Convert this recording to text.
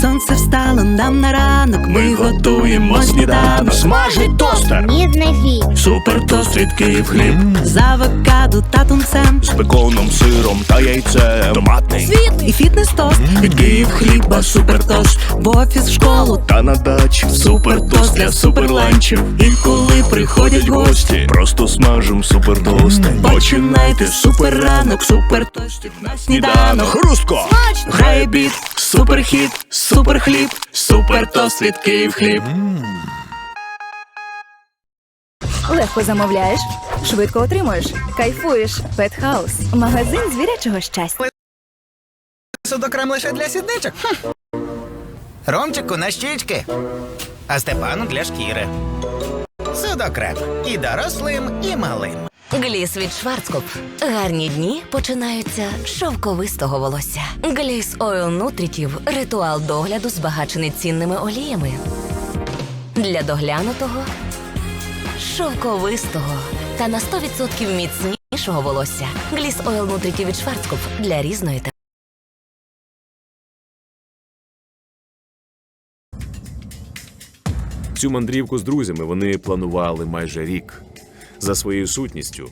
Сонце встало нам на ранок. Ми готуємо сніданок. Смажить тостер. Мідний хліб. Супер тост від Київ хліб. З авокадо та тунцем. З беконом, сиром та яйцем. Томатний. І фітнес тост. Від Київ хліба супер тост. В офіс, в школу. Та на дачі супер тост для суперланчів. І коли приходять гості, просто смажем супер тости. Починайте супер ранок, супер тостів на сніданок. Хрустко! Грає біт, супер хіт, супер хліб, супер тост від Київ хліб. Легко замовляєш, швидко отримуєш, кайфуєш. Петхаус. Магазин звірячого щастя. Судокрем лише для сідничок. Хм. Ромчику на щічки, а Степану для шкіри. Судокрем і дорослим, і малим. Гліс від Шварцкоп. Гарні дні починаються з шовковистого волосся. Гліс Ойл Нутрітів ритуал догляду збагачений цінними оліями. Для доглянутого, шовковистого та на 100% міцнішого волосся. Гліс Ойл Нутрітів від Шварцкоп для різної та Цю мандрівку з друзями вони планували майже рік. За своєю сутністю